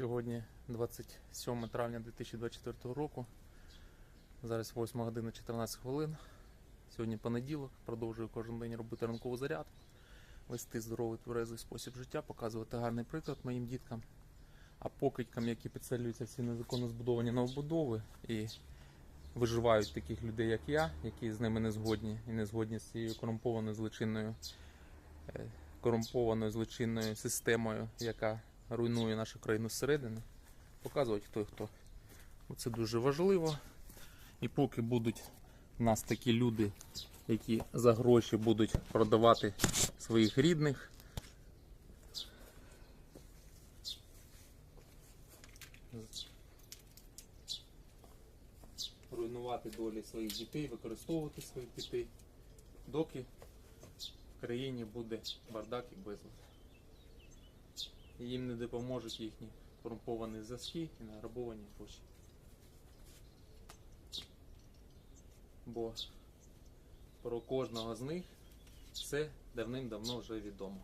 Сьогодні 27 травня 2024 року. Зараз 8 година 14 хвилин. Сьогодні понеділок. Продовжую кожен день робити ранкову зарядку, вести здоровий тверезий спосіб життя, показувати гарний приклад моїм діткам, а покидькам, які підселюються всі незаконно збудовані новобудови і виживають таких людей, як я, які з ними не згодні і не згодні з цією корумпованою злочинною, е, корумпованою злочинною системою, яка руйнує нашу країну зсередини, показувати хто і хто. Це дуже важливо. І поки будуть в нас такі люди, які за гроші будуть продавати своїх рідних. Руйнувати долі своїх дітей, використовувати своїх дітей, доки в країні буде бардак і безлад їм не допоможуть їхні корумповані зв'язки і награбовані гроші. Бо про кожного з них все давним-давно вже відомо.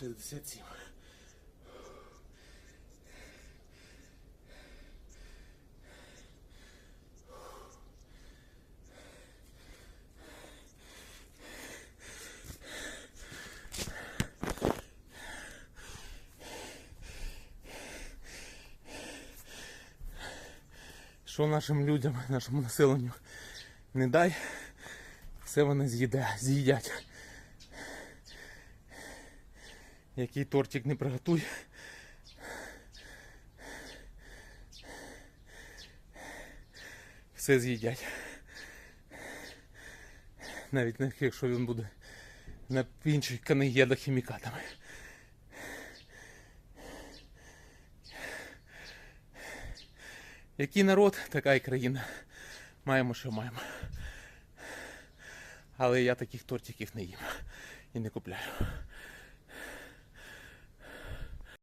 Шістдесят сім. Що нашим людям, нашому населенню не дай, все вони з'їде, з'їдять. Який тортик не приготуй. Все з'їдять. Навіть якщо він буде напінчиканий ядохімікатами. Який народ, така і країна. Маємо, що маємо. Але я таких тортиків не їм і не купляю.